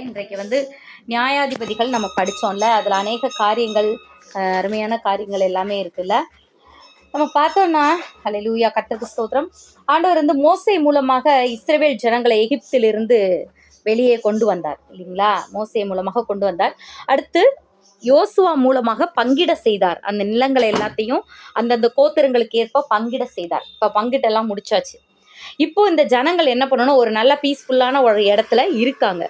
இன்றைக்கு வந்து நியாயாதிபதிகள் நம்ம படிச்சோம்ல அதில் அநேக காரியங்கள் அருமையான காரியங்கள் எல்லாமே இருக்குல்ல. நம்ம பார்த்தோம்னா ஹalleluya கர்த்தருக்கு ஸ்தோத்திரம். ஆண்டவர் வந்து மோசை மூலமாக இஸ்ரேவேல் ஜனங்களை எகிப்திலிருந்து வெளியே கொண்டு வந்தார் இல்லைங்களா? மோசை மூலமாக கொண்டு வந்தார். அடுத்து யோசுவா மூலமாக பங்கிட செய்தார். அந்த நிலங்களை எல்லாத்தையும் அந்தந்த கோத்திரங்களுக்கு ஏற்ப பங்கிட செய்தார். இப்போ பங்கிட்டெல்லாம் முடிச்சாச்சு. இப்போ இந்த ஜனங்கள் என்ன பண்ணணும்? ஒரு நல்ல பீஸ்ஃபுல்லான ஒரு இடத்துல இருக்காங்க.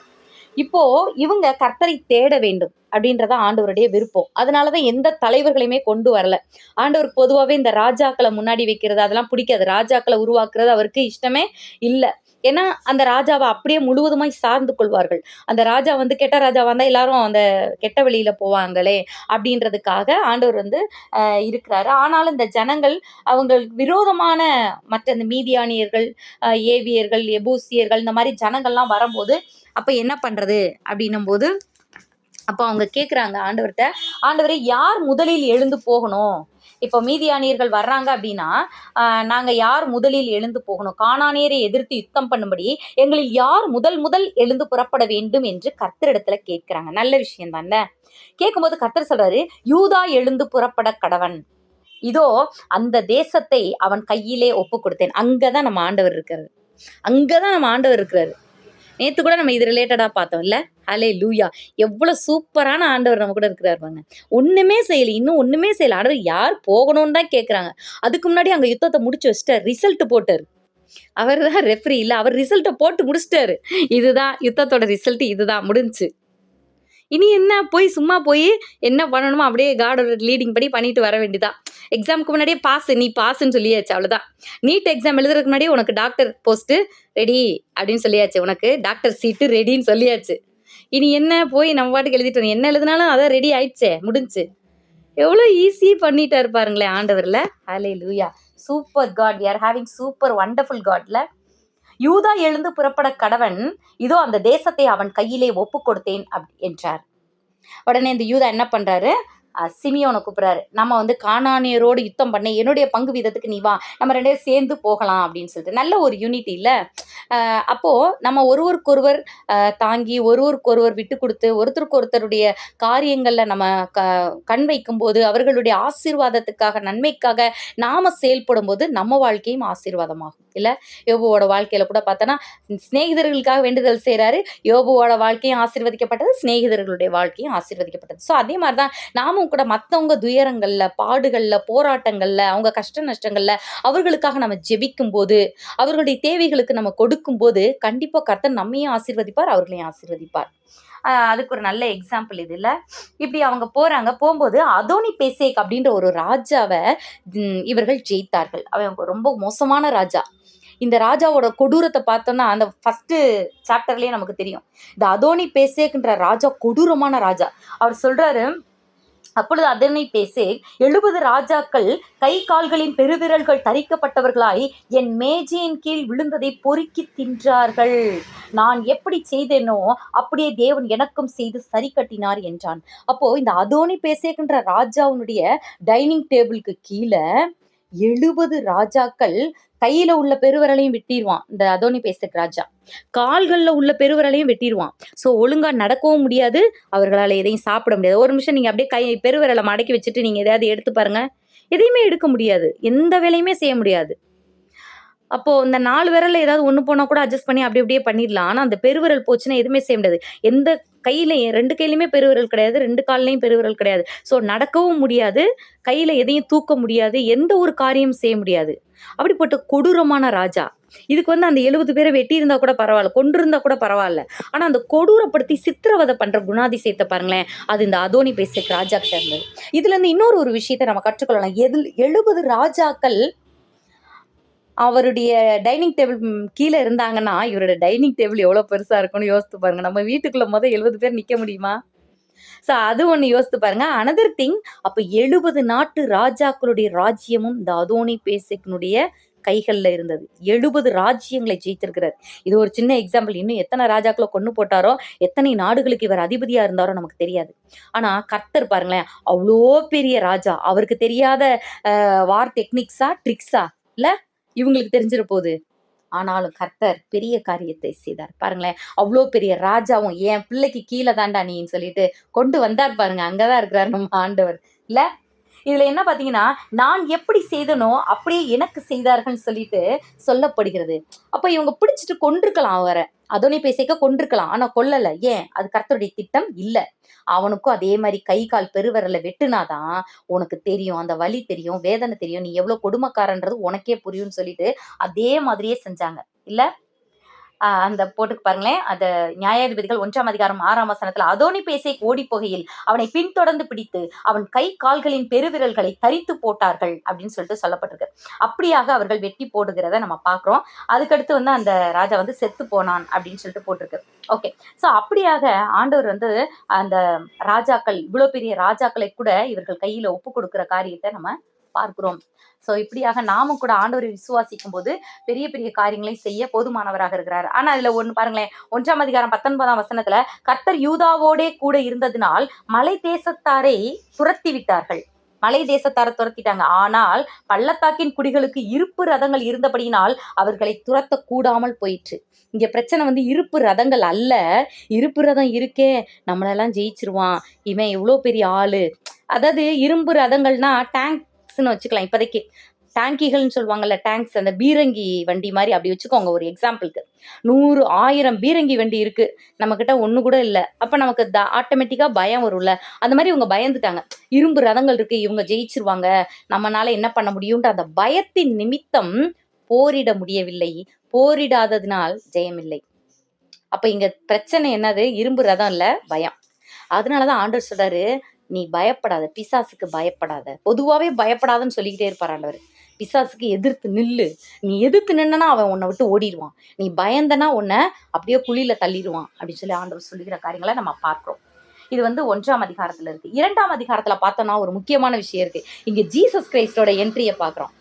இப்போ இவங்க கர்த்தரை தேட வேண்டும் அப்படின்றத ஆண்டவருடைய விருப்பம். அதனால தான் எந்த தலைவர்களையுமே கொண்டு வரல. ஆண்டவர் பொதுவாகவே இந்த ராஜாக்களை முன்னாடி வைக்கிறது அதெல்லாம் பிடிக்காது. ராஜாக்களை உருவாக்குறது அவருக்கு இஷ்டமே இல்லை. ஏன்னா அந்த ராஜாவை அப்படியே முழுவதுமாய் சார்ந்து கொள்வார்கள். அந்த ராஜா வந்து கெட்ட ராஜாவாக இருந்தால் எல்லாரும் அந்த கெட்ட வழியில போவாங்களே அப்படின்றதுக்காக ஆண்டவர் வந்து இருக்கிறாரு. ஆனாலும் இந்த ஜனங்கள் அவங்களுக்கு விரோதமான மற்ற இந்த மீதியானியர்கள் ஏவியர்கள் எபூசியர்கள் இந்த மாதிரி ஜனங்கள்லாம் வரும்போது அப்போ என்ன பண்ணுறது அப்படின்னும் போது அப்போ அவங்க கேட்குறாங்க ஆண்டவர்கிட்ட ஆண்டவரை யார் முதலில் எழுந்து போகணும்? இப்போ மீதியானியர்கள் வர்றாங்க அப்படின்னா நாங்கள் யார் முதலில் எழுந்து போகணும்? காணானியரை எதிர்த்து யுத்தம் பண்ணும்படி எங்களில் யார் முதல் முதல் எழுந்து புறப்பட வேண்டும் என்று கர்த்தரிடத்துல கேட்குறாங்க. நல்ல விஷயம் தானே கேட்கும்போது கர்த்தர் சொல்றாரு யூதா எழுந்து புறப்பட கடவன். இதோ அந்த தேசத்தை அவன் கையிலே ஒப்பு கொடுத்தேன். அங்கதான் நம்ம ஆண்டவர் இருக்காரு அங்கதான் நம்ம ஆண்டவர் இருக்கிறாரு. நேத்து கூட நம்ம இது ரிலேட்டடா பார்த்தோம்ல? ஹலே லூயா எவ்வளவு சூப்பரான ஆண்டவர் நம்ம கூட இருக்கிறார் பாருங்க. ஒண்ணுமே செய்யல இன்னும் ஒண்ணுமே செய்யல. ஆண்டவர் யார் போகணும்னு தான் கேக்குறாங்க. அதுக்கு முன்னாடி அங்க யுத்தத்தை முடிச்சு வச்சிட்டார். ரிசல்ட் போட்டாரு. அவர் தான் ரெஃப்ரி இல்லை அவர் ரிசல்ட்டை போட்டு முடிச்சிட்டாரு. இதுதான் யுத்தத்தோட ரிசல்ட் இதுதான். முடிஞ்சுச்சு இனி என்ன? போய் சும்மா போய் என்ன பண்ணணுமோ அப்படியே காடோட லீடிங் படி பண்ணிட்டு வர வேண்டியதான் எக்ஸாமுக்கு முன்னாடியே பாஸ் நீ பாஸ்ன்னு சொல்லியாச்சு அவ்வளோதான் நீட் எக்ஸாம் எழுதுறதுக்கு முன்னாடியே உனக்கு டாக்டர் போஸ்ட்டு ரெடி அப்படின்னு சொல்லியாச்சு. உனக்கு டாக்டர் சீட்டு ரெடின்னு சொல்லியாச்சு. இனி என்ன? போய் நம்ம பாட்டுக்கு எழுதிட்டு என்ன எழுதினாலும் அதான் ரெடி ஆயிடுச்சே முடிஞ்சுச்சு எவ்வளோ ஈஸி பண்ணிட்டாரு பாருங்களேன் ஆண்டவரில். Hallelujah super God we are having super wonderful காட்ல யூதா எழுந்து புறப்பட கடவன் இதோ அந்த தேசத்தை அவன் கையிலே ஒப்பு கொடுத்தேன் அப் என்றார். உடனே இந்த யூதா என்ன பண்றாரு? சிமியோனை கூப்பிடுறாரு. நம்ம வந்து காணானியரோடு யுத்தம் பண்ண என்னுடைய பங்கு வீதத்துக்கு நீ வா நம்ம ரெண்டு பேரும் சேர்ந்து போகலாம் அப்படின்னு சொல்லிட்டு. நல்ல ஒரு யூனிட்டி இல்லை. அப்போது அப்போ நம்ம ஒருவருக்கொருவர் தாங்கி ஒருவருக்கொருவர் விட்டு கொடுத்து ஒருத்தருக்கு ஒருத்தருடைய காரியங்களில் நம்ம க கண் வைக்கும்போது அவர்களுடைய ஆசீர்வாதத்துக்காக நன்மைக்காக நாம செயல்படும் போது நம்ம வாழ்க்கையும் ஆசீர்வாதமாகும். இல்ல யோபுவோட வாழ்க்கையில கூட பார்த்தோன்னா சிநேகிதர்களுக்காக வேண்டுதல் செய்கிறாரு யோபுவோட வாழ்க்கையும் ஆசீர்வதிக்கப்பட்டது சிநேகிதர்களுடைய வாழ்க்கையும் ஆசீர்வதிக்கப்பட்டது. ஸோ அதே மாதிரி தான் நாமும் கூட மற்றவங்க துயரங்களில் பாடுகளில் போராட்டங்களில் அவங்க கஷ்ட நஷ்டங்களில் அவர்களுக்காக நம்ம ஜெபிக்கும் போது அவர்களுடைய தேவைகளுக்கு நம்ம கொடுக்கும்போது கண்டிப்பாக கர்த்தர் நம்மையும் ஆசீர்வதிப்பார் அவர்களையும் ஆசீர்வதிப்பார். அதுக்கு ஒரு நல்ல எக்ஸாம்பிள் இது இல்லை. இப்படி அவங்க போகிறாங்க போகும்போது அதோனி பேசேக் அப்படின்ற ஒரு ராஜாவை இவர்கள் ஜெயித்தார்கள். அவன் ரொம்ப மோசமான ராஜா. இந்த ராஜாவோட கொடூரத்தை பார்த்தோம்னா அந்த ஃபஸ்ட்டு சாப்டர்லேயே நமக்கு தெரியும். இந்த அதோனி பேசேக்ன்ற ராஜா கொடூரமான ராஜா. அவர் சொல்கிறாரு அப்பொழுது அதனை பேசே எழுபது ராஜாக்கள் கை கால்களின் பெருவிரல்கள் தரிக்கப்பட்டவர்களாய் என் மேஜையின் கீழ் விழுந்ததை பொறுக்கி தின்றார்கள். நான் எப்படி செய்தேனோ அப்படியே தேவன் எனக்கும் செய்து சரி கட்டினார் என்றான். அப்போ இந்த அதோனி பேசேக்கின்ற ராஜாவுனுடைய டைனிங் டேபிளுக்கு கீழே எழுபது ராஜாக்கள் கையில உள்ள பெருவரலையும் வெட்டிடுவான் இந்த அதோனி பேசக் ராஜா. கால்கள்ல உள்ள பெருவரலையும் வெட்டிடுவான் ஸோ ஒழுங்கா நடக்கவும் முடியாது. அவர்களால் எதையும் சாப்பிட முடியாது. ஒரு நிமிஷம் நீங்க அப்படியே கை பெருவரலை மடக்கி வச்சுட்டு நீங்க எதையாவது எடுத்து பாருங்க. எதையுமே எடுக்க முடியாது. எந்த வேலையுமே செய்ய முடியாது. அப்போ இந்த நாலு விரல்ல ஏதாவது ஒன்று போனால் கூட அட்ஜஸ்ட் பண்ணி அப்படி அப்படியே பண்ணிடலாம். ஆனால் அந்த பெருவிரல் போச்சுன்னா எதுவுமே செய்ய முடியாது. எந்த கையிலையும் ரெண்டு கையிலையுமே பெருவிரல் கிடையாது ரெண்டு கால்லையும் பெருவிரல் கிடையாது. ஸோ நடக்கவும் முடியாது கையில் எதையும் தூக்க முடியாது எந்த ஒரு காரியமும் செய்ய முடியாது. அப்படிப்பட்ட கொடூரமான ராஜா. இதுக்கு வந்து அந்த எழுபது பேரை வெட்டி இருந்தா கூட பரவாயில்ல கொண்டிருந்தா கூட பரவாயில்ல. ஆனா அந்த கொடூரப்படுத்தி சித்திரவதை பண்ற குணாதிசயத்தை பாருங்களேன் அது இந்த அதோனி பேசிய ராஜா கிட்ட இருந்தது. இதுல இருந்து இன்னொரு ஒரு விஷயத்தை நம்ம கற்றுக்கொள்ளலாம். எதில் எழுபது ராஜாக்கள் அவருடைய டைனிங் டேபிள் கீழே இருந்தாங்கன்னா இவரோட டைனிங் டேபிள் எவ்வளோ பெருசாக இருக்கும்னு யோசித்து பாருங்க. நம்ம வீட்டுக்குள்ள மொதல் எழுபது பேர் நிற்க முடியுமா? ஸோ அது ஒன்று யோசித்து பாருங்க. அனதர் திங் அப்போ எழுபது நாட்டு ராஜாக்களுடைய ராஜ்யமும் இந்த அதோனி பேசிக்கனுடைய கைகளில் இருந்தது. எழுபது ராஜ்யங்களை ஜெயித்திருக்கிறார். இது ஒரு சின்ன எக்ஸாம்பிள் இன்னும் எத்தனை ராஜாக்களை கொண்டு போட்டாரோ எத்தனை நாடுகளுக்கு இவர் அதிபதியாக இருந்தாரோ நமக்கு தெரியாது. ஆனால் கர்த்தர் பாருங்களேன் அவ்வளோ பெரிய ராஜா. அவருக்கு தெரியாத வார் டெக்னிக்ஸா ட்ரிக்ஸா இல்லை? இவங்களுக்கு தெரிஞ்சிட போகுது ஆனாலும் கர்த்தர் பெரிய காரியத்தை செய்தார். பாருங்களேன் அவ்வளோ பெரிய ராஜாவும் என் பிள்ளைக்கு கீழே தாண்டா நீன்னு சொல்லிட்டு கொண்டு வந்தார் பாருங்க. அங்கதான் இருக்கிறார் நம்ம ஆண்டவர். இல்ல? இதுல என்ன பாத்தீங்கன்னா நான் எப்படி செய்தனோ அப்படியே எனக்கு செய்தார்கள்னு சொல்லிட்டு சொல்லப்படுகிறது. அப்ப இவங்க பிடிச்சிட்டு கொண்டிருக்கலாம் அவரை. அதோனி பேசிக்க கொண்டிருக்கலாம் ஆனா கொல்லல. ஏன்? அது கர்த்தருடைய திட்டம் இல்ல. அவனுக்கும் அதே மாதிரி கை கால் பெருவரல வெட்டுனாதான் உனக்கு தெரியும். அந்த வலி தெரியும் வேதனை தெரியும். நீ எவ்வளவு கொடுமைக்காரன்றது உனக்கே புரியும்னு சொல்லிட்டு அதே மாதிரியே செஞ்சாங்க. இல்ல? அந்த போட்டுக்கு பாருங்களேன். அந்த நியாயாதிபதிகள் ஒன்றாம் அதிகாரம் ஆறாம் வசனத்தில் அதோனி பேசை ஓடி போகையில் அவனை பின்தொடர்ந்து பிடித்து அவன் கை கால்களின் பெருவிரல்களை தரித்து போட்டார்கள் அப்படின்னு சொல்லிட்டு சொல்லப்பட்டிருக்கு. அப்படியாக அவர்கள் வெட்டி போடுகிறத நம்ம பார்க்குறோம். அதுக்கடுத்து வந்து அந்த ராஜா வந்து செத்து போனான் அப்படின்னு சொல்லிட்டு போட்டிருக்கு. ஓகே. ஸோ அப்படியாக ஆண்டவர் வந்து அந்த ராஜாக்கள் இவ்வளோ பெரிய ராஜாக்களை கூட இவர்கள் கையில் ஒப்பு கொடுக்கிற காரியத்தை நம்ம பார்க்கிறோம். ஸோ இப்படியாக நாமும் கூட ஆண்டவரை விசுவாசிக்கும் போது பெரிய பெரிய காரியங்களை செய்ய போதுமானவராக இருக்கிறார். ஆனா அதுல ஒன்று பாருங்களேன். ஒன்றாம் அதிகாரம் பத்தொன்பதாம் வசனத்துல கர்த்தர் யூதாவோடே கூட இருந்ததினால் மலை தேசத்தாரை துரத்தி விட்டார்கள் மலை தேசத்தாரை துரத்திட்டாங்க. ஆனால் பள்ளத்தாக்கின் குடிகளுக்கு இருப்பு ரதங்கள் இருந்தபடியினால் அவர்களை துரத்த கூடாமல் போயிற்று. இங்க பிரச்சனை வந்து இருப்பு ரதங்கள் அல்ல. இருப்பு ரதம் இருக்கே. நம்மளெல்லாம் ஜெயிச்சிருவான். இவன் எவ்வளோ பெரிய ஆளு. அதாவது இரும்பு ரதங்கள்னா டேங்க் டேங்க்ஸ்னு வச்சுக்கலாம். இப்போதைக்கு டேங்கிகள்னு சொல்லுவாங்கல்ல டேங்க்ஸ் அந்த பீரங்கி வண்டி மாதிரி அப்படி வச்சுக்கோங்க ஒரு எக்ஸாம்பிளுக்கு. நூறு ஆயிரம் பீரங்கி வண்டி இருக்கு. நம்மக்கிட்ட ஒன்று கூட இல்லை. அப்போ நமக்கு த ஆட்டோமேட்டிக்காக பயம் வரும்ல. அந்த மாதிரி இவங்க பயந்துட்டாங்க. இரும்பு ரதங்கள் இருக்கு இவங்க ஜெயிச்சிருவாங்க. நம்மளால என்ன பண்ண முடியும்ன்ற அந்த பயத்தின் நிமித்தம் போரிட முடியவில்லை. போரிடாததினால் ஜெயமில்லை. அப்போ இங்க பிரச்சனை என்னது? இரும்பு ரதம் இல்லை பயம். அதனாலதான் ஆண்டர் சொல்றாரு நீ பயப்படாத பிசாசுக்கு பயப்படாத. பொதுவாகவே பயப்படாதன்னு சொல்லிக்கிட்டே இருப்பார் ஆண்டவர். பிசாசுக்கு எதிர்த்து நில்லு. நீ எதிர்த்து நின்னா அவன் உன்னை விட்டு ஓடிடுவான். நீ பயந்தனா உன்னை அப்படியே குழியில தள்ளிடுவான் அப்படின்னு சொல்லி ஆண்டவர் சொல்லுகிற காரியங்களை நம்ம பார்க்குறோம். இது வந்து ஒன்றாம் அதிகாரத்துல இருக்கு. இரண்டாம் அதிகாரத்துல பார்த்தோம்னா ஒரு முக்கியமான விஷயம் இருக்கு. இங்க ஜீசஸ் கிரைஸ்டோட என்ட்ரியை பார்க்குறோம்.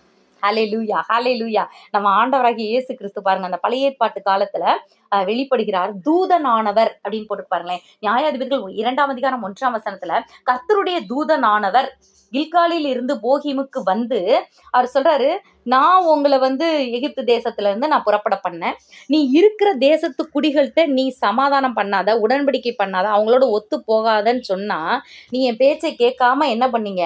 ஹலே லூயா ஹலே லூயா நம்ம ஆண்டவராகிய இயேசு கிறிஸ்து பாருங்க அந்த பழைய ஏற்பாட்டு காலத்துல அஹ், வெளிப்படுகிறார் தூதனானவர் அப்படின்னு போட்டு பாருங்களேன். நியாயாதிபதிகள் இரண்டாம் அதிகாரம் ஒன்றாம் வசனத்துல கர்த்தருடைய தூதனானவர் கில்காலில் இருந்து போகிமுக்கு வந்து அவர் சொல்றாரு நான் உங்களை வந்து எகிப்து தேசத்துல இருந்து நான் புறப்பட பண்ணேன். நீ இருக்கிற தேசத்து குடிகள்கிட்ட நீ சமாதானம் பண்ணாத உடன்படிக்கை பண்ணாத அவங்களோட ஒத்து போகாதன்னு சொன்னா நீ என் பேச்சை கேட்காம என்ன பண்ணீங்க?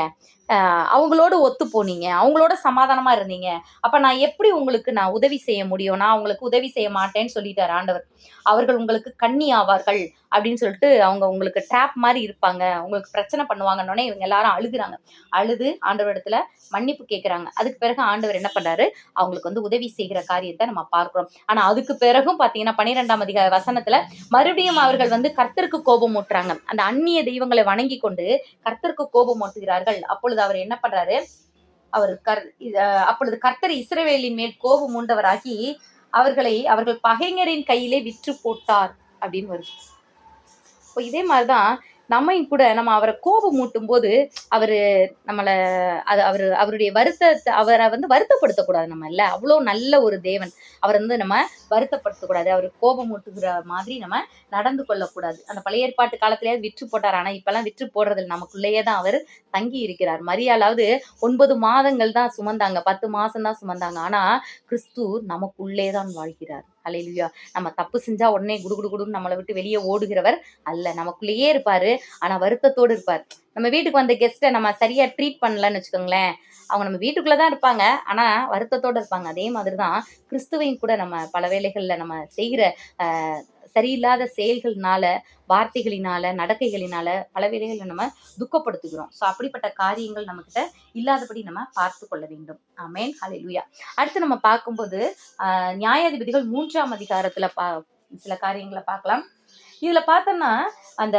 அவங்களோட ஒத்து போனீங்க. அவங்களோட சமாதானமா இருந்தீங்க. அப்ப நான் எப்படி உங்களுக்கு நான் உதவி செய்ய முடியும்? நான் அவங்களுக்கு உதவி செய்ய மாட்டேன்னு சொல்லிட்டார் ஆண்டவர். அவர்கள் உங்களுக்கு கண்ணி ஆவார்கள் அப்படின்னு சொல்லிட்டு அவங்க உங்களுக்கு ட்ராப் மாதிரி இருப்பாங்க. உங்களுக்கு பிரச்சனை பண்ணுவாங்கன்னொடனே இவங்க எல்லாரும் அழுகுறாங்க. அழுது ஆண்டவர் இடத்துல மன்னிப்பு கேட்குறாங்க அதுக்கு பிறகு ஆண்டவர் என்ன என்ன பண்றாரு அவங்களுக்கு வந்து உதவி செய்கிற காரியத்தை நம்ம பார்க்கிறோம். ஆனா அதுக்கு பிறகும் பாத்தீங்கன்னா பன்னிரெண்டாம் அதிகார வசனத்துல மறுபடியும் அவர்கள் வந்து கர்த்தருக்கு கோபம் ஊட்டுறாங்க. அந்த அந்நிய தெய்வங்களை வணங்கி கொண்டு கர்த்தருக்கு கோபம் ஊட்டுகிறார்கள். அப்பொழுது அவர் என்ன பண்றாரு? அவர் கர் அப்பொழுது கர்த்தர் இஸ்ரவேலின் மேல் கோபம் மூண்டவராகி அவர்களை அவர்கள் பகைஞரின் கையிலே விற்று போட்டார் அப்படின்னு வருது. இப்போ இதே மாதிரிதான் நம்மையும் கூட நம்ம அவரை கோபம் மூட்டும் போது அவரு நம்மளை அது அவர் அவருடைய வருத்தத்தை அவரை வந்து வருத்தப்படுத்தக்கூடாது நம்ம இல்ல? அவ்வளோ நல்ல ஒரு தேவன். அவர் வந்து நம்ம வருத்தப்படுத்தக்கூடாது. அவர் கோபம் மூட்டுகிற மாதிரி நம்ம நடந்து கொள்ளக்கூடாது. அந்த பழைய ஏற்பாட்டு காலத்திலேயே விற்று போட்டார். ஆனா இப்பெல்லாம் விற்று போடுறதில்ல நமக்குள்ளேயே தான் அவர் தங்கி இருக்கிறார். மரியாளாவது ஒன்பது மாதங்கள் தான் சுமந்தாங்க. பத்து மாசம் தான் சுமந்தாங்க. ஆனா கிறிஸ்து நமக்குள்ளே தான் வாழ்கிறார். அல்லேலூயா நம்ம தப்பு செஞ்சா உடனே குடு குடு குடுன்னு நம்மளை விட்டு வெளியே ஓடுகிறவர் அல்ல. நமக்குள்ளேயே இருப்பாரு. ஆனா வருத்தத்தோடு இருப்பார். நம்ம வீட்டுக்கு வந்த கெஸ்ட்டை நம்ம சரியா ட்ரீட் பண்ணலன்னு வச்சுக்கோங்களேன். அவங்க நம்ம வீட்டுக்குள்ள தான் இருப்பாங்க. ஆனா வருத்தத்தோட இருப்பாங்க. அதே மாதிரி தான் கிறிஸ்துவையும் கூட நம்ம பல வேலைகள்ல நம்ம செய்கிற சரியில்லாத செயல்கள்னால வார்த்தைகளினால நடக்கைகளினால பல வேலைகளை நம்ம துக்கப்படுத்துகிறோம். ஸோ அப்படிப்பட்ட காரியங்கள் நம்மக்கிட்ட இல்லாதபடி நம்ம பார்த்து கொள்ள வேண்டும். ஆமென் ஹalleluya அடுத்து நம்ம பார்க்கும்போது நியாயாதிபதிகள் மூன்றாம் அதிகாரத்துல பா சில காரியங்களை பார்க்கலாம். இதுல பார்த்தோம்னா அந்த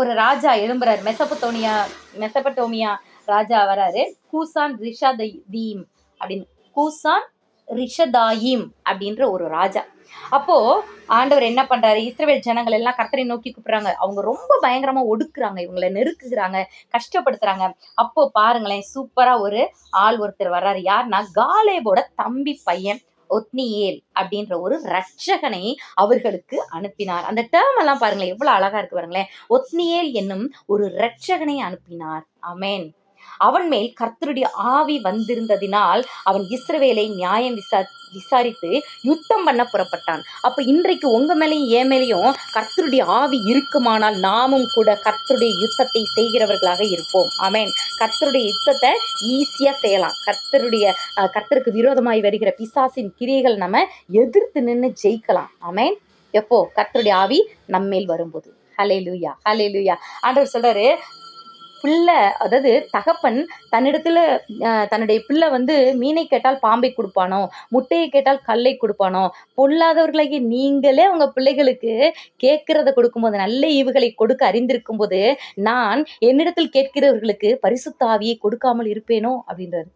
ஒரு ராஜா எழும்புறாரு. மெசபத்தோனியா மெசபட்டோமியா ராஜா வராரு. கூசான் ரிஷா தீம் அப்படின்னு. கூசான் ரிஷதாயிம் அப்படின்ற ஒரு ராஜா. அப்போ ஆண்டவர் என்ன பண்றாரு? இஸ்ரேல் ஜனங்கள் எல்லாம் கர்த்தரை நோக்கி கூப்பிடுறாங்க. அவங்க ரொம்ப பயங்கரமா ஒடுக்குறாங்க. இவங்களை நெருக்குறாங்க கஷ்டப்படுத்துறாங்க. அப்போ பாருங்களேன் சூப்பரா ஒரு ஆள் ஒருத்தர் வர்றாரு. யாருன்னா காலேபோட தம்பி பையன் ஒத்னியேல் அப்படின்ற ஒரு ரட்சகனை அவர்களுக்கு அனுப்பினார். அந்த டேர்ம் எல்லாம் பாருங்களேன் எவ்வளவு அழகா இருக்கு பாருங்களேன். ஒத்னியேல் என்னும் ஒரு ரட்சகனை அனுப்பினார். அமேன் அவன் மேல் கர்த்தருடைய ஆவி வந்திருந்ததினால் அவன் இஸ்ரவேலை நியாயம் விசா விசாரித்து யுத்தம் பண்ண புறப்பட்டான். அப்ப இன்றைக்கு உங்க மேலேயும் ஏ மேலேயும் கர்த்தருடைய ஆவி இருக்குமானால் நாமும் கூட கர்த்தருடைய யுத்தத்தை செய்கிறவர்களாக இருப்போம். ஆமேன் கர்த்தருடைய யுத்தத்தை ஈஸியா செய்யலாம். கர்த்தருடைய அஹ், கர்த்தருக்கு விரோதமாய் வருகிற பிசாசின் கிரியைகள் நம்ம எதிர்த்து நின்று ஜெயிக்கலாம். ஆமேன் எப்போ? கர்த்தருடைய ஆவி நம்மேல் வரும்போது. ஹலே லூயா ஹலே லூயா ஆண்டவர் சொல்றாரு பிள்ளை அதாவது தகப்பன் தன்னிடத்துல தன்னுடைய பிள்ளை வந்து மீனை கேட்டால் பாம்பை கொடுப்பானோ முட்டையை கேட்டால் கல்லை கொடுப்பானோ பொல்லாதவர்களாகி நீங்களே உங்க பிள்ளைகளுக்கு கேட்கிறத கொடுக்கும்போது நல்ல ஈவுகளை கொடுக்க அறிந்திருக்கும் போது நான் என்னிடத்தில் கேட்கிறவர்களுக்கு பரிசுத்தாவியை கொடுக்காமல் இருப்பேனோ அப்படின்றாரு.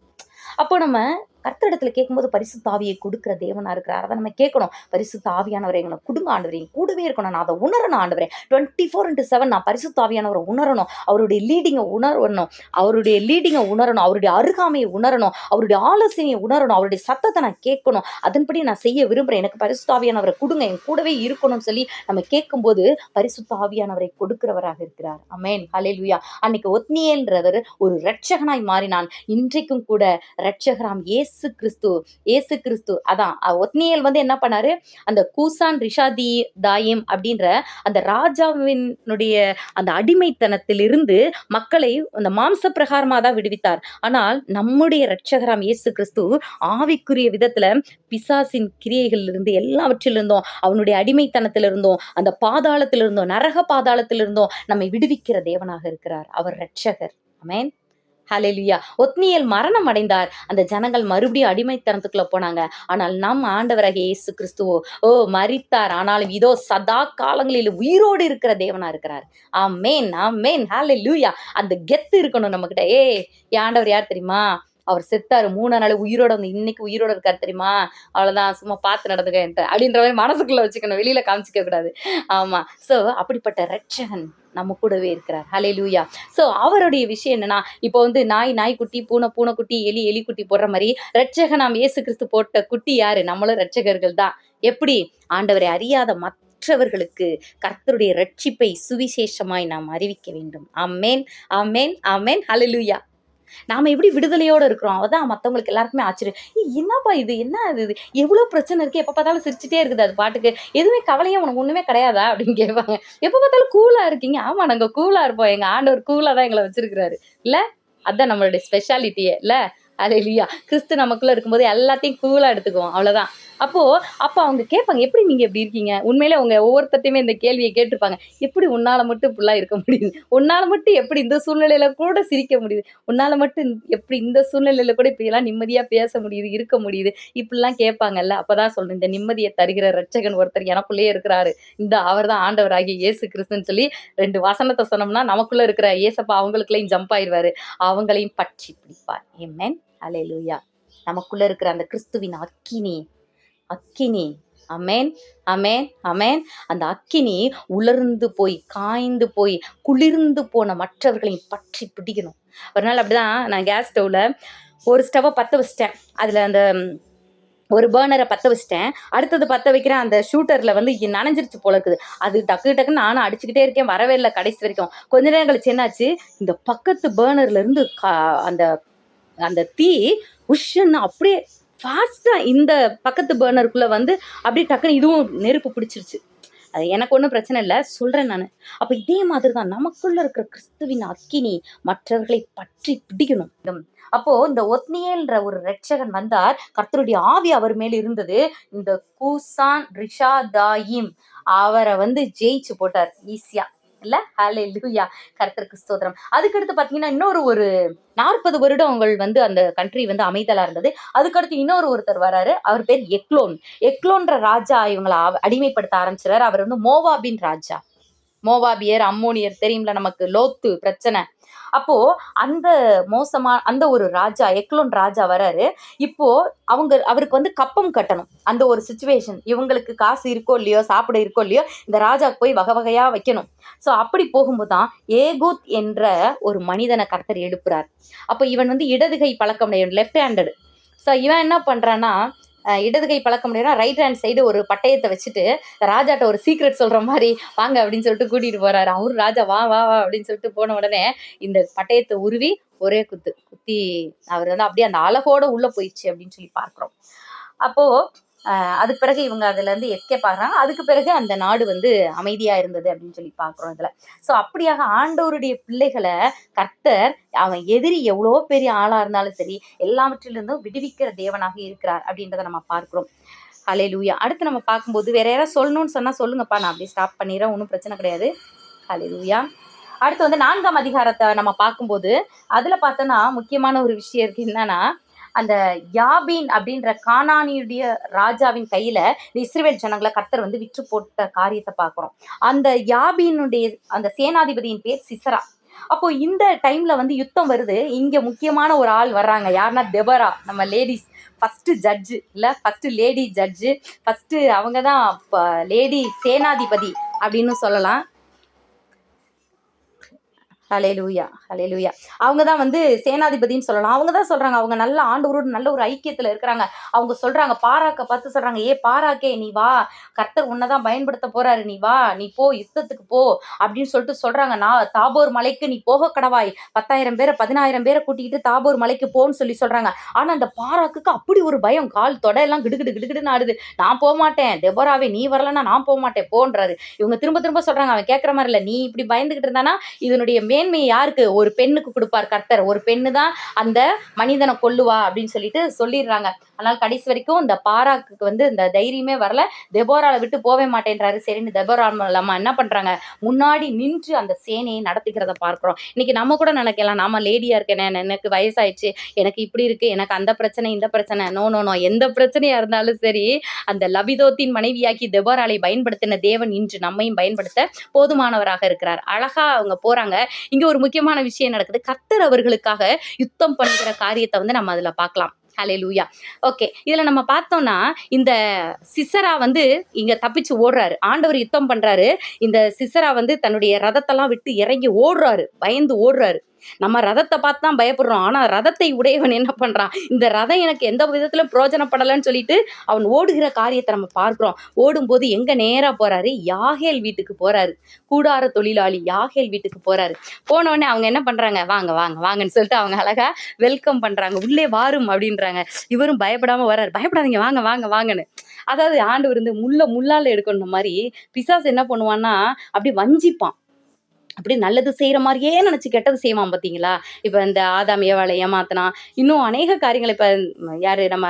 அப்போ நம்ம கர்த்தரிடத்துல கேட்கும்போது பரிசு தாவியை கொடுக்குற தேவனா இருக்கிறார். அதை நம்ம கேட்கணும். பரிசு தாவியானவரை எங்களை கொடுங்க ஆண்டவரே. என் கூடவே இருக்கணும். நான் அதை உணரணும் ஆண்டவரே. டுவெண்ட்டி ஃபோர் இன்ட்டு செவன் நான் பரிசு தாவியானவரை உணரணும். அவருடைய லீடிங்கை உணரணும். அவருடைய லீடிங்கை உணரணும். அவருடைய அருகாமையை உணரணும். அவருடைய ஆலோசனையை உணரணும். அவருடைய சத்தத்தை நான் கேட்கணும். அதன்படி நான் செய்ய விரும்புகிறேன் எனக்கு பரிசு ஆவியானவரை கொடுங்க. என் கூடவே இருக்கணும்னு சொல்லி நம்ம கேட்கும்போது பரிசு தாவியானவரை கொடுக்கிறவராக இருக்கிறார். அமேன் ஹalleluya அன்னைக்கு ஒத்னியேன்றவர் ஒரு இரட்சகனாய் மாறினான். இன்றைக்கும் கூட இரட்சகராம் இயேசு கிறிஸ்து இயேசு கிறிஸ்து அதான் ஒத்னியல் வந்து என்ன பண்ணாரு? அந்த கூசான் ரிஷாதி தாயிம் அப்படின்ற அந்த ராஜாவினுடைய அந்த அடிமைத்தனத்திலிருந்து மக்களை அந்த மாம்ச பிரகாரமாக தான் விடுவித்தார். ஆனால் நம்முடைய ரட்சகராம் இயேசு கிறிஸ்து ஆவிக்குரிய விதத்துல பிசாசின் கிரியைகளிலிருந்து எல்லாவற்றிலிருந்தும் அவனுடைய அடிமைத்தனத்திலிருந்தும் அந்த பாதாளத்திலிருந்தும் நரக பாதாளத்திலிருந்தும் நம்மை விடுவிக்கிற தேவனாக இருக்கிறார். அவர் ரட்சகர் அமேன் ஹலெலியா ஒத்னியல் மரணம் அடைந்தார் அந்த ஜனங்கள் மறுபடியும் அடிமைத்தனத்துக்குள்ள போனாங்க. ஆனால் நம் ஆண்டவராக இயேசு கிறிஸ்துவோ ஓ மறித்தார் ஆனாலும் இதோ சதா காலங்களில் உயிரோடு இருக்கிற தேவனா இருக்கிறார். ஆமேன் ஆமேன் ஹalleluya. அந்த கெத்து இருக்கணும் நம்மகிட்ட. ஏ ஆண்டவர் யார் தெரியுமா? அவர் செத்தாரு மூணு நாள் உயிரோட வந்து இன்னைக்கு உயிரோட இருக்காரு தெரியுமா? அவ்வளவுதான் சும்மா பார்த்து நடந்துக்க அப்படின்ற மாதிரி மனசுக்குள்ள வச்சுக்கணும் வெளியில காமிச்சிக்க கூடாது. ஆமா. சோ அப்படிப்பட்ட ரட்சகன் நம்ம கூடவே இருக்கிறார். ஹலே லூயா ஸோ அவருடைய விஷயம் என்னன்னா இப்போ வந்து நாய் நாய்க்குட்டி பூனை பூனைக்குட்டி எலி எலிக்குட்டி போடுற மாதிரி ரட்சகன் நாம் இயேசு கிறிஸ்து போட்ட குட்டி யாரு? நம்மளும் ரட்சகர்கள் தான். எப்படி? ஆண்டவரை அறியாத மற்றவர்களுக்கு கர்த்தருடைய ரட்சிப்பை சுவிசேஷமாய் நாம் அறிவிக்க வேண்டும். ஆமேன் ஆமேன் ஆமேன் ஹalleluya நாம எப்படி விடுதலையோட இருக்கிறோம்? அதான் மற்றவங்களுக்கு எல்லாருக்குமே ஆச்சரியம். என்னப்பா இது? என்ன இது இது? எவ்வளோ பிரச்சனை இருக்கு? எப்போ பார்த்தாலும் சிரிச்சுட்டே இருக்குது அது பாட்டுக்கு. எதுவுமே கவலையே உனக்கு ஒண்ணுமே கிடையாதா? அப்படின்னு கேட்பாங்க. எப்போ பார்த்தாலும் கூலா இருக்கீங்க? ஆமா நாங்க கூலா இருப்போம். எங்க ஆண்டவர் கூலாக தான் எங்களை வச்சிருக்கிறாரு. இல்ல? அதான் நம்மளுடைய ஸ்பெஷாலிட்டியே இல்ல? அது இல்லையா கிறிஸ்து நமக்குள்ள இருக்கும்போது எல்லாத்தையும் கூலா எடுத்துக்குவோம். அவ்வளவுதான். அப்போ அப்போ அவங்க கேட்பாங்க எப்படி நீங்க எப்படி இருக்கீங்க? உண்மையிலே அவங்க ஒவ்வொருத்தட்டையுமே இந்த கேள்வியை கேட்டிருப்பாங்க. எப்படி உன்னால மட்டும் இப்படிலாம் இருக்க முடியுது? உன்னால மட்டும் எப்படி இந்த சூழ்நிலையில கூட சிரிக்க முடியுது? உன்னால மட்டும் எப்படி இந்த சூழ்நிலையில கூட இப்படியெல்லாம் நிம்மதியா பேச முடியுது இருக்க முடியுது? இப்படிலாம் கேட்பாங்கல்ல. அப்பதான் சொல்றேன் இந்த நிம்மதியை தருகிற ரட்சகன் ஒருத்தர் எனக்குள்ளேயே இருக்கிறாரு. இந்த அவர் தான் ஆண்டவராகிய இயேசு கிறிஸ்துன்னு சொல்லி ரெண்டு வசனத்தை சொன்னோம்னா நமக்குள்ள இருக்கிற இயேசப்பா அவங்களுக்குள்ளையும் ஜம்ப் ஆயிடுவாரு. அவங்களையும் பற்றி பிடிப்பார். ஏமேன் அலையலூயா நமக்குள்ள இருக்கிற அந்த கிறிஸ்துவின் அக்கினி அக்கினி. அமேன் அமேன் அமேன் அந்த அக்கினி உலர்ந்து போய் காய்ந்து போய் குளிர்ந்து போன மற்றவர்களையும் பற்றி பிடிக்கணும். ஒரு நாள் அப்படிதான் நான் கேஸ் ஸ்டவ்ல ஒரு ஸ்டவ்வை பற்ற வச்சிட்டேன். அதில் அந்த ஒரு பேர்னரை பற்ற வச்சிட்டேன். அடுத்தது பற்ற வைக்கிற அந்த ஷூட்டரில் வந்து நனைஞ்சிருச்சு போல இருக்குது. அது டக்கு டக்குன்னு நானும் அடிச்சுக்கிட்டே இருக்கேன். வரவே இல்லை கடைசி வரைக்கும். கொஞ்ச நேரம் கழிச்சு என்னாச்சு? இந்த பக்கத்து பேர்னர்லேருந்து கா அந்த அந்த தீ உஷ்ன்னு அப்படியே ஃபாஸ்ட்டாக இந்த பக்கத்து பேர்னருக்குள்ளே வந்து அப்படியே டக்குன்னு இதுவும் நெருப்பு பிடிச்சிருச்சு. அது எனக்கு ஒன்றும் பிரச்சனை இல்லை சொல்கிறேன் நான். அப்போ இதே மாதிரி தான் நமக்குள்ளே இருக்கிற கிறிஸ்துவின் அக்கினி மற்றவர்களை பற்றி பிடிக்கணும். அப்போது இந்த ஒத்னியேல்ன்ற ஒரு ரட்சகன் வந்தார். கர்த்தருடைய ஆவி அவர் மேல் இருந்தது. இந்த கூசான் ரிஷாதாயிம் அவரை வந்து ஜெயிச்சு போட்டார் ஈஸியாக இல்ல? ஹலே லூயா கர்த்தருக்கு ஸ்தோத்திரம். அதுக்கடுத்து பாத்தீங்கன்னா இன்னொரு ஒரு நாற்பது வருடங்கள் வந்து அந்த கண்ட்ரி வந்து அமைதலா இருந்தது. அதுக்கடுத்து இன்னொரு ஒருத்தர் வராரு. அவர் பேர் எக்லோன். எக்லோன்ற ராஜா இவங்களை அடிமைப்படுத்த ஆரம்பிச்சிறாரு அவர் வந்து மோவாபின் ராஜா. மோவாபியர் அம்மோனியர் தெரியும்ல நமக்கு? லோத்து பிரச்சனை. அப்போ அந்த மோசமா அந்த ஒரு ராஜா எக்லோன் ராஜா வராரு. இப்போ அவங்க அவருக்கு வந்து கப்பம் கட்டணும். அந்த ஒரு சுச்சுவேஷன் இவங்களுக்கு காசு இருக்கோ இல்லையோ சாப்பிட இருக்கோ இல்லையோ இந்த ராஜா போய் வகை வகையா வைக்கணும். ஸோ அப்படி போகும்போது தான் ஏகூத் என்ற ஒரு மனிதனை கர்த்தர் எழுப்புறார். அப்போ இவன் வந்து இடதுகை பழக்கம் லெஃப்ட் ஹேண்டடு ஸோ இவன் என்ன பண்றான்னா இடது கை பழக்க முடியும்னா ரைட் ஹேண்ட் சைடு ஒரு பட்டயத்தை வச்சுட்டு ராஜாட்ட ஒரு சீக்ரெட் சொல்ற மாதிரி வாங்க அப்படின்னு சொல்லிட்டு கூட்டிட்டு போறாரு. அவரு ராஜா வா வா வா அப்படின்னு சொல்லிட்டு போன உடனே இந்த பட்டயத்தை உருவி ஒரே குத்து. குத்தி அவர் வந்து அப்படியே அந்த அழகோட உள்ள போயிடுச்சு அப்படின்னு சொல்லி பார்க்குறோம். அப்போ அதுக்கு பிறகு இவங்க அதுல இருந்து எஸ்கேப் ஆகிறாங்க. அதுக்கு பிறகு அந்த நாடு வந்து அமைதியா இருந்தது அப்படின்னு சொல்லி பார்க்குறோம் இதுல. ஸோ அப்படியாக ஆண்டவருடைய பிள்ளைகளை கர்த்தர் அவன் எதிரி எவ்வளோ பெரிய ஆளா இருந்தாலும் சரி எல்லாவற்றிலிருந்தும் விடுவிக்கிற தேவனாக இருக்கிறார் அப்படின்றத நம்ம பார்க்கிறோம். ஹலே லூயா அடுத்து நம்ம பார்க்கும்போது வேற யாராவது சொல்லணும்னு சொன்னா சொல்லுங்கப்பா. நான் அப்படியே ஸ்டாப் பண்ணிடுறேன். ஒன்றும் பிரச்சனை கிடையாது. ஹலே லூயா அடுத்து வந்து நான்காம் அதிகாரத்தை நம்ம பார்க்கும்போது அதுல பார்த்தோன்னா முக்கியமான ஒரு விஷயம் இருக்கு. என்னன்னா அந்த யாபீன் அப்படின்ற கானானியுடைய ராஜாவின் கையில இந்த இஸ்ரேல் ஜனங்களை கர்த்தர் வந்து விற்று போட்ட காரியத்தை பார்க்குறோம். அந்த யாபீனுடைய அந்த சேனாதிபதியின் பேர் சிசரா. அப்போ இந்த டைம்ல வந்து யுத்தம் வருது. இங்க முக்கியமான ஒரு ஆள் வர்றாங்க. யாருன்னா தெபரா நம்ம லேடிஸ் ஃபர்ஸ்ட் ஜட்ஜு இல்லை ஃபர்ஸ்ட் லேடி ஜட்ஜு ஃபர்ஸ்ட் அவங்க தான் லேடி சேனாதிபதி அப்படின்னு சொல்லலாம். ஹலே லூயா ஹலே லூயா அவங்க தான் வந்து சேனாதிபதின்னு சொல்லலாம். அவங்க தான் சொல்றாங்க அவங்க நல்ல ஆண்டவரோடு நல்ல ஒரு ஐக்கியத்துல இருக்கிறாங்க. அவங்க சொல்றாங்க பாராக்க பார்த்து சொல்றாங்க ஏ பாராக்கே நீ வா. கர்த்தர் உன்னை தான் பயன்படுத்த போறாரு. நீ வா நீ போ யுத்தத்துக்கு போ. அப்படின்னு சொல்லிட்டு சொல்றாங்க நான் தாபோர் மலைக்கு நீ போக கடவாய். பத்தாயிரம் பேரை பதினாயிரம் பேரை கூட்டிக்கிட்டு தாபோர் மலைக்கு போன்னு சொல்லி சொல்றாங்க. ஆனா அந்த பாராக்குக்கு அப்படி ஒரு பயம். கால் தொடையெல்லாம் கிடுகிடு கிடுகிடுன்னு ஆடுது. நான் போக மாட்டேன். தெபோராவே நீ வரலன்னா நான் போக மாட்டேன். போன்றாரு. இவங்க திரும்ப திரும்ப சொல்றாங்க அவன் கேட்கற மாதிரி இல்ல. நீ இப்படி பயந்துகிட்டு இருந்தானா இதனுடைய மே மேன்மை யாருக்கு? ஒரு பெண்ணுக்கு கொடுப்பார் கர்த்தர். ஒரு பெண்ணு தான் அந்த மனிதனை கொல்லுவா அப்படின்னு சொல்லிட்டு சொல்லிடுறாங்க. ஆனால் கடைசி வரைக்கும் இந்த பாராக்கு வந்து இந்த தைரியமே வரல. தெபோராவை விட்டு போவே மாட்டேன்றாரு சரின்னு தெபோரா அம்மா என்ன பண்றாங்க? முன்னாடி நின்று அந்த சேனையை நடத்திக்கிறத பார்க்கிறோம். இன்னைக்கு நம்ம கூட நினைக்கலாம். நாம லேடியா இருக்கேனே. எனக்கு வயசாயிடுச்சு. எனக்கு இப்படி இருக்கு. எனக்கு அந்த பிரச்சனை இந்த பிரச்சனை. நோ நோ நோ எந்த பிரச்சனையா இருந்தாலும் சரி அந்த லபிதோத்தின் மனைவியாக்கி தெபோராலை பயன்படுத்தின தேவன் இன்று நம்மையும் பயன்படுத்த போதுமானவராக இருக்கிறார். அழகா அவங்க போறாங்க. இங்க ஒரு முக்கியமான விஷயம் நடக்குது. கர்த்தர் அவர்களுக்காக யுத்தம் பண்ணுகிற காரியத்தை வந்து நம்ம அதுல பார்க்கலாம். ஹலே லூயா ஓகே இதில் நம்ம பார்த்தோம்னா இந்த சிசரா வந்து இங்கே தப்பிச்சு ஓடுறாரு. ஆண்டவர் யுத்தம் பண்ணுறாரு இந்த சிசரா வந்து தன்னுடைய ரதத்தெல்லாம் விட்டு இறங்கி ஓடுறாரு. பயந்து ஓடுறாரு. நம்ம ரதத்தை பார்த்து தான் பயப்படுறோம். ஆனா ரதத்தை உடையவன் என்ன பண்றான்? இந்த ரதம் எனக்கு எந்த விதத்திலும் பிரயோஜனப்படலைன்னு சொல்லிட்டு அவன் ஓடுகிற காரியத்தை நம்ம பார்க்குறோம். ஓடும்போது எங்க நேரா போறாரு? யாகேல் வீட்டுக்கு போறாரு. கூடார தொழிலாளி யாகேல் வீட்டுக்கு போறாரு. போன உடனே அவங்க என்ன பண்றாங்க? வாங்க வாங்க வாங்கன்னு சொல்லிட்டு அவங்க அழகா வெல்கம் பண்றாங்க. உள்ளே வாரும் அப்படின்றாங்க. இவரும் பயப்படாம வர்றாரு. பயப்படாதீங்க. வாங்க வாங்க வாங்கன்னு. அதாவது ஆண்டு விருந்து முள்ள முள்ளால எடுக்கணும் மாதிரி பிசாஸ் என்ன பண்ணுவான்னா அப்படி வஞ்சிப்பான். அப்படி நல்லது செய்கிற மாதிரியே நினச்சி கெட்டது செய்வான் பார்த்தீங்களா இப்போ இந்த ஆதாம் ஏவாளை ஏமாத்தினா இன்னும் அநேக காரியங்கள் இப்போ யார் நம்ம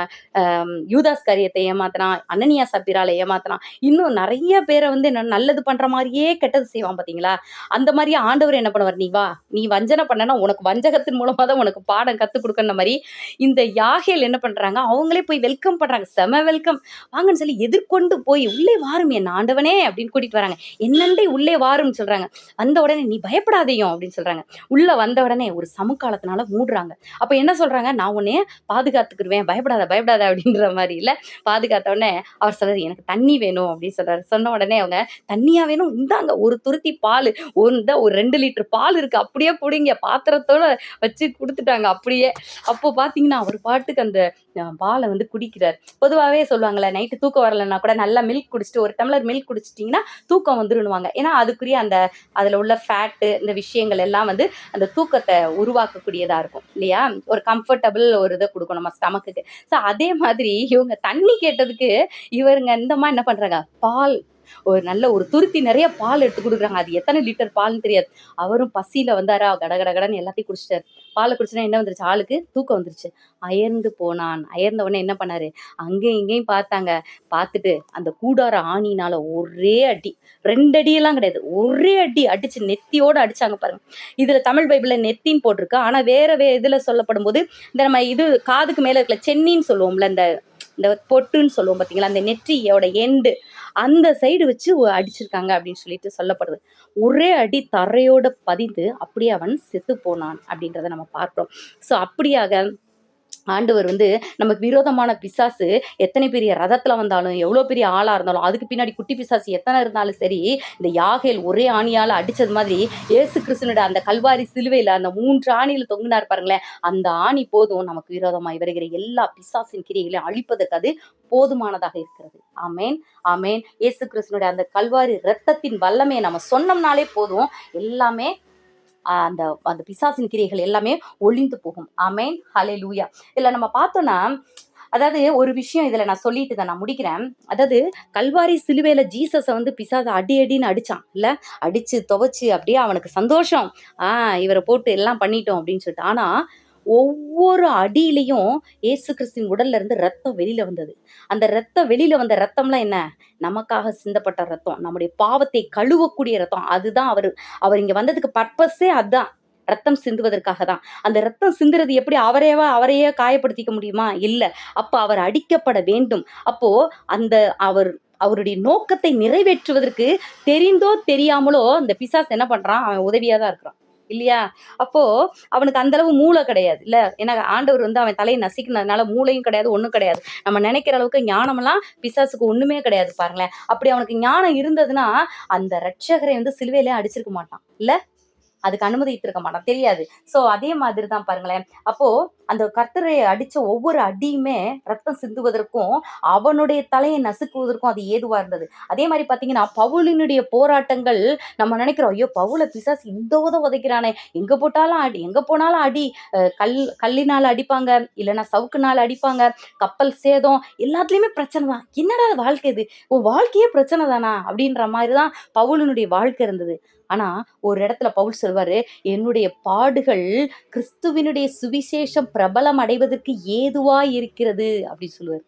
யூதாஸ் காரியத்தை ஏமாத்தினா அனனியா சப்பிரால ஏமாத்தினா இன்னும் நிறைய பேரை வந்து என்ன நல்லது பண்ணுற மாதிரியே கெட்டது செய்வான் பார்த்தீங்களா அந்த மாதிரி ஆண்டவர் என்ன பண்ணுவார்? நீ வா நீ வஞ்சனை பண்ணனா உனக்கு வஞ்சகத்தின் மூலமாக தான் உனக்கு பாடம் கற்றுக் கொடுக்கற மாதிரி இந்த யாகேல் என்ன பண்ணுறாங்க அவங்களே போய் வெல்கம் பண்ணுறாங்க செம வெல்கம் வாங்கன்னு சொல்லி எதிர்கொண்டு போய் உள்ளே வாரும் என் ஆண்டவனே அப்படின்னு கூட்டிகிட்டு வராங்க. என்னண்டே உள்ளே வாரும்னு சொல்கிறாங்க வந்த உடனே நீ பயப்படாதையும் அப்படின்னு சொல்றாங்க. உள்ள வந்த உடனே ஒரு சமுக்காலத்தினால மூடுறாங்க. அப்ப என்ன சொல்றாங்க? நான் உன்னைய பாதுகாத்துக்கிடுவேன் பயப்படாத பயப்படாத அப்படின்ற மாதிரி இல்ல. பாதுகாத்த உடனே அவர் சொல்றாரு எனக்கு தண்ணி வேணும் அப்படின்னு சொல்றாரு. சொன்ன உடனே அவங்க தண்ணியா வேணும்? இந்தாங்க ஒரு துருத்தி பால். ஒரு ஒரு ரெண்டு லிட்டர் பால் இருக்கு. அப்படியே பிடிங்க. பாத்திரத்தோட வச்சு கொடுத்துட்டாங்க அப்படியே. அப்போ பாத்தீங்கன்னா அவர் பாட்டுக்கு அந்த பாலை வந்து குடிக்கிறார். பொதுவாகவே சொல்லுவாங்கல்ல நைட்டு தூக்கம் வரலன்னா கூட நல்லா மில்க் குடிச்சிட்டு ஒரு டம்ளர் மில்க் குடிச்சிட்டிங்கன்னா தூக்கம் வந்துருன்னுவாங்க. ஏன்னா அதுக்குரிய அந்த அதில் உள்ள ஃபேட்டு இந்த விஷயங்கள் எல்லாம் வந்து அந்த தூக்கத்தை உருவாக்கக்கூடியதாக இருக்கும் இல்லையா? ஒரு கம்ஃபர்டபுள் ஒரு இதை கொடுக்கும் நம்ம ஸ்டமக்குக்கு ஸோ அதே மாதிரி இவங்க தண்ணி கேட்டதுக்கு இவருங்க இந்த மாதிரி என்ன பண்ணுறாங்க பால் ஒரு நல்ல ஒரு துருத்தி நிறைய பால் எடுத்து கொடுக்குறாங்க. அது எத்தனை லிட்டர் பால்னு தெரியாது. அவரும் பசியில் வந்தாரா? கட கட கடன்னு எல்லாத்தையும் குடிச்சிட்டாரு. பாலை குடிச்சுனா என்ன வந்துருச்சு? ஆளுக்கு தூக்கம் வந்துருச்சு. அயர்ந்து போனான். அயர்ந்த உடனே என்ன பண்ணாரு? அங்கேயும் இங்கேயும் பார்த்தாங்க. பார்த்துட்டு அந்த கூடார ஆணினால ஒரே அடி. ரெண்டு அடியெல்லாம் கிடையாது. ஒரே அடி அடிச்சு நெத்தியோட அடிச்சாங்க பாருங்க. இதுல தமிழ் பைபிளில் நெத்தின்னு போட்டிருக்கு. ஆனா வேற வே இதுல சொல்லப்படும் போது இந்த நம்ம இது காதுக்கு மேல இருக்கல சென்னின்னு சொல்லுவோம்ல இந்த இந்த பொட்டுன்னு சொல்லுவோம் பார்த்தீங்களா அந்த நெற்றியோட எண்டு அந்த சைடு வச்சு அடிச்சிருக்காங்க அப்படின்னு சொல்லிட்டு சொல்லப்படுது. ஒரே அடி தரையோட பதிந்து அப்படியே அவன் செத்து போனான் அப்படின்றத நம்ம பார்க்குறோம். ஸோ அப்படியாக ஆண்டவர் வந்து நமக்கு விரோதமான பிசாசு எத்தனை பெரிய ரதத்துல வந்தாலும் எவ்வளோ பெரிய ஆளா இருந்தாலும் அதுக்கு பின்னாடி குட்டி பிசாசு எத்தனை இருந்தாலும் சரி இந்த யாகேல் ஒரே ஆணியால அடிச்சது மாதிரி ஏசு கிறிஸ்துனுடைய அந்த கல்வாரி சிலுவையில அந்த மூன்று ஆணியில தொங்குனார் பாருங்களேன். அந்த ஆணி போதும் நமக்கு விரோதமாய் வருகிற எல்லா பிசாசின் கிரியைகளையும் அழிப்பதற்கு அது போதுமானதாக இருக்கிறது. ஆமேன் ஆமேன். ஏசு கிருஷ்ணனுடைய அந்த கல்வாரி ரத்தத்தின் வல்லமையை நம்ம சொன்னோம்னாலே போதும். எல்லாமே அந்த அந்த பிசாசின் கிரியைகள் எல்லாமே ஒளிந்து போகும். அமேன் ஹலே லூயா இதில் நம்ம பார்த்தோன்னா அதாவது ஒரு விஷயம் இதில் நான் சொல்லிட்டு தான் நான் முடிக்கிறேன். அதாவது கல்வாரி சிலுவையில் ஜீசஸை வந்து பிசாத அடி அடின்னு அடிச்சான். இல்லை அடித்து துவைச்சு அப்படியே அவனுக்கு சந்தோஷம். ஆ இவரை போட்டு எல்லாம் பண்ணிட்டோம் அப்படின்னு சொல்லிட்டு. ஆனால் ஒவ்வொரு அடியிலையும் ஏசு கிறிஸ்தின் உடல்ல இருந்து ரத்தம் வெளியில வந்தது. அந்த ரத்தம் வெளியில வந்த ரத்தம்லாம் என்ன? நமக்காக சிந்தப்பட்ட ரத்தம் நம்முடைய பாவத்தை கழுவக்கூடிய ரத்தம். அதுதான் அவர் அவர் இங்க வந்ததுக்கு பர்பஸே அதுதான் ரத்தம் சிந்துவதற்காக தான். அந்த ரத்தம் சிந்துறது எப்படி அவரையவா அவரையே காயப்படுத்திக்க முடியுமா? இல்ல. அப்போ அவர் அடிக்கப்பட வேண்டும். அப்போ அந்த அவர் அவருடைய நோக்கத்தை நிறைவேற்றுவதற்கு தெரிந்தோ தெரியாமலோ அந்த பிசாஸ் என்ன பண்றான்? அவன் உதவியா தான் இருக்கிறான். இல்லையா? அப்போ அவனுக்கு அந்த அளவு மூளை கிடையாது. இல்ல ஏன்னா ஆண்டவர் வந்து அவன் தலையை நசிக்கினதுனால மூளையும் கிடையாது ஒண்ணும் கிடையாது. நம்ம நினைக்கிற அளவுக்கு ஞானம்லாம் பிசாசுக்கு ஒண்ணுமே கிடையாது பாருங்களேன். அப்படி அவனுக்கு ஞானம் இருந்ததுன்னா அந்த ரட்சகரை வந்து சிலுவையிலே அடிச்சிருக்க மாட்டான். இல்ல? அதுக்கு அனுமதித்திருக்க மாட்டான். தெரியாது. ஸோ அதே மாதிரி தான் பாருங்களேன். அப்போ அந்த கர்த்தரை அடிச்ச ஒவ்வொரு அடியுமே ரத்தம் சிந்துவதற்கும் அவனுடைய தலையை நசுக்குவதற்கும் அது ஏதுவா இருந்தது. அதே மாதிரி பாத்தீங்கன்னா பவுலினுடைய போராட்டங்கள் நம்ம நினைக்கிறோம் ஐயோ பவுல பிசாசு இந்த உத உதைக்கிறானே. எங்க போட்டாலும் அடி எங்க போனாலும் அடி. கல் கல்லினால அடிப்பாங்க இல்லைன்னா சவுக்குனால அடிப்பாங்க கப்பல் சேதம் எல்லாத்துலயுமே பிரச்சனை தான். என்னடா வாழ்க்கை இது? உன் வாழ்க்கையே பிரச்சனை தானா? அப்படின்ற மாதிரி தான் பவுலினுடைய வாழ்க்கை இருந்தது. ஆனா ஒரு இடத்துல பவுல் சொல்வாரு என்னுடைய பாடுகள் கிறிஸ்துவினுடைய சுவிசேஷம் பிரபலம் அடைவதற்கு ஏதுவா இருக்கிறது அப்படின்னு சொல்லுவார்.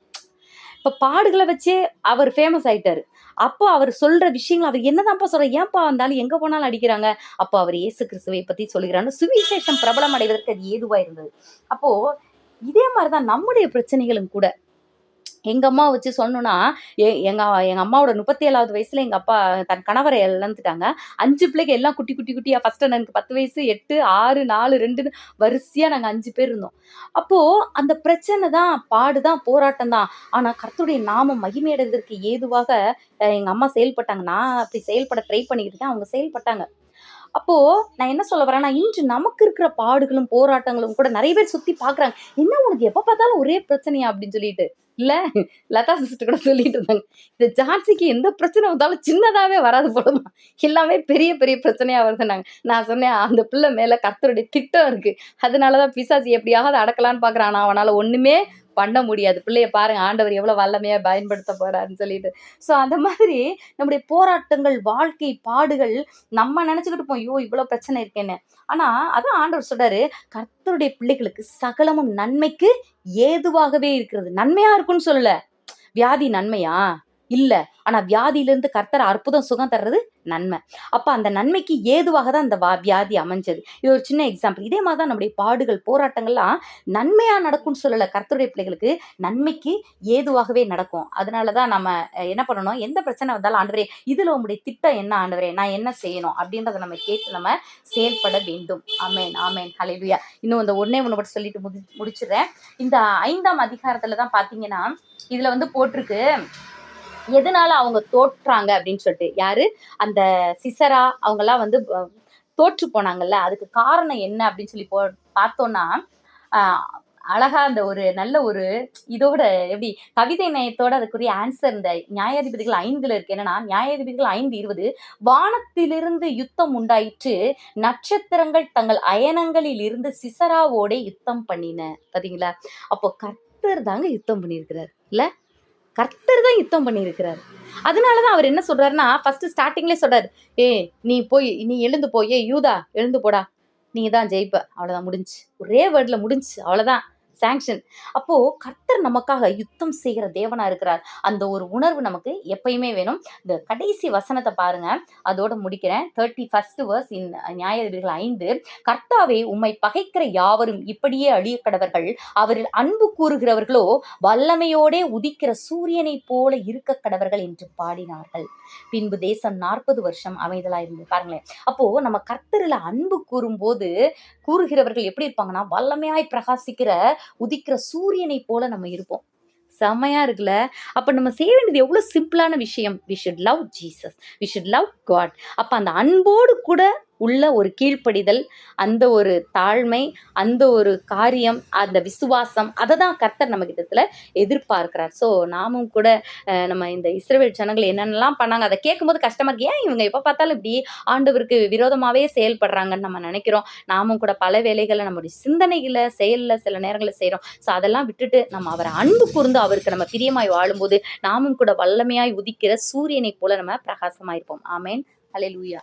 இப்போ பாடுகளை வச்சே அவர் ஃபேமஸ் ஆயிட்டாரு. அப்போ அவர் சொல்ற விஷயங்கள் அவர் என்னதான்ப்பா சொல்ற ஏன்பா வந்தாலும் எங்க போனாலும் அடிக்கிறாங்க? அப்போ அவர் இயேசு கிறிஸ்துவை பத்தி சொல்லுகிறான்னு சுவிசேஷம் பிரபலம் அடைவதற்கு அது ஏதுவா இருந்தது. அப்போ இதே மாதிரிதான் நம்முடைய பிரச்சனைகளும் கூட எங்க அம்மா வச்சு சொன்னோன்னா எ- எங்க எங்க அம்மாவோட முப்பத்தி ஏழாவது வயசுல எங்க அப்பா தன் கணவரை இழந்துட்டாங்க. அஞ்சு பிள்ளைங்க எல்லாம் குட்டி குட்டி குட்டியா ஃபர்ஸ்ட் எனக்கு பத்து வயசு எட்டு ஆறு நாலு ரெண்டுன்னு வரிசையா நாங்க அஞ்சு பேர் இருந்தோம். அப்போ அந்த பிரச்சனை தான் பாடுதான் போராட்டம் தான். ஆனா கருத்துடைய நாமம் மகிமையடைவதற்கு ஏதுவாக எங்கள் எங்க அம்மா செயல்பட்டாங்க. நான் அப்படி செயல்பட ட்ரை பண்ணிக்கிட்டு இருக்கேன். அவங்க செயல்பட்டாங்க. அப்போ நான் என்ன சொல்ல வரேன்னா இன்று நமக்கு இருக்கிற பாடுகளும் போராட்டங்களும் கூட நிறைய பேர் சுத்தி பாக்குறாங்க என்ன உனக்கு எப்ப பார்த்தாலும் ஒரே பிரச்சனையா அப்படின்னு சொல்லிட்டு. இல்ல லதா சிஸ்டர் கூட சொல்லிட்டு இருந்தாங்க. இந்த ஜான்சிக்கு எந்த பிரச்சனை வந்தாலும் சின்னதாவே வராது போலமா எல்லாமே பெரிய பெரிய பிரச்சனையா வருதுன்னாங்க. நான் சொன்னேன் அந்த பிள்ளை மேல கர்த்தருடைய திட்டம் இருக்கு. அதனாலதான் பிசாசி எப்படியாவது அடக்கலான்னு பாக்குறான். ஆனா அவனால ஒண்ணுமே பண்ண முடியாது. பிள்ளைய பாருங்க ஆண்டவர் எவ்வளவு வல்லமையாக பயன்படுத்த போறாருன்னு சொல்லிட்டு. ஸோ அந்த மாதிரி நம்முடைய போராட்டங்கள் வாழ்க்கை பாடுகள் நம்ம நினச்சிக்கிட்டு இருப்போம் ஐயோ இவ்வளோ பிரச்சனை இருக்கேன்னு. ஆனா அதான் ஆண்டவர் சொல்றாரு கர்த்தருடைய பிள்ளைகளுக்கு சகலமும் நன்மைக்கு ஏதுவாகவே இருக்கிறது. நன்மையா இருக்குன்னு சொல்லல. வியாதி நன்மையா? இல்ல. ஆனா வியாதியிலிருந்து கர்த்தர் அற்புதம் சுகம் தர்றது நன்மை. அப்ப அந்த நன்மைக்கு ஏதுவாக தான் அந்த வா- வியாதி அமைஞ்சது. இது ஒரு சின்ன எக்ஸாம்பிள் இதே மாதிரி தான் நம்முடைய பாடுகள் போராட்டங்கள்லாம் நன்மையா நடக்கும்னு சொல்லல. கர்த்தருடைய பிள்ளைகளுக்கு நன்மைக்கு ஏதுவாகவே நடக்கும். அதனாலதான் நம்ம என்ன பண்ணணும்? எந்த பிரச்சனை வந்தாலும் ஆண்டவரே இதுல உங்களுடைய திட்டம் என்ன ஆண்டவரே? நான் என்ன செய்யணும்? அப்படின்றத நம்ம கேட்டு நம்ம செயல்பட வேண்டும். ஆமேன் ஆமேன். ஹலெலுயா இன்னும் இந்த ஒன்னே ஒன்று மட்டும் சொல்லிட்டு முடி முடிச்சிடுறேன். இந்த ஐந்தாம் அதிகாரத்துல தான் பாத்தீங்கன்னா இதுல வந்து போட்டிருக்கு. எதனால அவங்க தோற்றாங்க அப்படின்னு சொல்லிட்டு யாரு? அந்த சிசரா அவங்கெல்லாம் வந்து தோற்று போனாங்கல்ல அதுக்கு காரணம் என்ன அப்படின்னு சொல்லி போ பார்த்தோம்னா அழகா அந்த ஒரு நல்ல ஒரு இதோட எப்படி கவிதை நயத்தோட அதுக்குரிய ஆன்சர் இந்த நியாயாதிபதிகள் ஐந்துல இருக்கு. என்னன்னா நியாயாதிபதிகள் ஐந்து இருபது வானத்திலிருந்து யுத்தம் உண்டாயிற்று நட்சத்திரங்கள் தங்கள் அயனங்களில் இருந்து சிசராவோட யுத்தம் பண்ணின. பாத்தீங்களா? அப்போ கர்த்தர் தாங்க யுத்தம் பண்ணியிருக்கிறார் இல்ல? கர்த்தர் தான் யுத்தம் பண்ணியிருக்கிறார். அதனாலதான் அவர் என்ன சொல்றாருன்னா ஃபர்ஸ்ட் ஸ்டார்டிங்லேயே சொல்றாரு ஏ நீ போய் நீ எழுந்து போய் ஏ யூதா எழுந்து போடா. நீ தான் ஜெயிப்ப. அவ்வளவுதான் முடிஞ்சு. ஒரே வேர்ட்ல முடிஞ்சு. அவ்வளவுதான். சாங்ஷன் அப்போ கர்த்தர் நமக்காக யுத்தம் செய்கிற தேவனா இருக்கிறார். அந்த ஒரு உணர்வு நமக்கு எப்பயுமே வேணும். இந்த கடைசி வசனத்தை பாருங்க. அதோட முடிக்கிறேன். தேர்ட்டி ஃபர்ஸ்ட் வேர்ஸ் இன் நியாயாதிபதிகள் ஐந்து. கர்த்தாவே உம்மை பகைக்கிற யாவரும் இப்படியே அழிய கடவர்கள் அவரில் அன்பு கூறுகிறவர்களோ வல்லமையோடே உதிக்கிற சூரியனைப் போல இருக்க கடவர்கள் என்று பாடினார்கள். பின்பு தேசம் நாற்பது வருஷம் அமைதலாயிருந்து பாருங்களேன். அப்போ நம்ம கர்த்தரில் அன்பு கூறும்போது கூறுகிறவர்கள் எப்படி இருப்பாங்கன்னா வல்லமையாய் பிரகாசிக்கிற உதிக்கிற சூரியனை போல நம்ம இருப்போம். செம்மையா இருக்குல்ல? அப்ப நம்ம செய்ய வேண்டியது எவ்வளவு சிம்பிளான விஷயம்? We should love Jesus we should love God அப்ப அந்த அன்போடு கூட உள்ள ஒரு கீழ்ப்படிதல் அந்த ஒரு தாழ்மை அந்த ஒரு காரியம் அந்த விசுவாசம் அதை தான் கர்த்தர் நம்ம கிட்டத்தில் எதிர்பார்க்கிறார். ஸோ நாமும் கூட நம்ம இந்த இஸ்ரவேல் ஜனங்கள் என்னென்னலாம் பண்ணாங்க அதை கேட்கும்போது கஷ்டமாக இருக்கு. ஏன் இவங்க எப்போ பார்த்தாலும் இப்படி ஆண்டவருக்கு விரோதமாகவே செயல்படுறாங்கன்னு நம்ம நினைக்கிறோம். நாமும் கூட பல வேலைகளை நம்முடைய சிந்தனைகளை செயலில் சில நேரங்களில் செய்கிறோம் ஸோ அதெல்லாம் விட்டுட்டு நம்ம அவரை அன்பு கூர்ந்து அவருக்கு நம்ம பிரியமாய் வாழும்போது நாமும் கூட வல்லமையாய் உதிக்கிற சூரியனை போல நம்ம பிரகாசமாயிருப்போம். ஆமேன். ஹalleluya.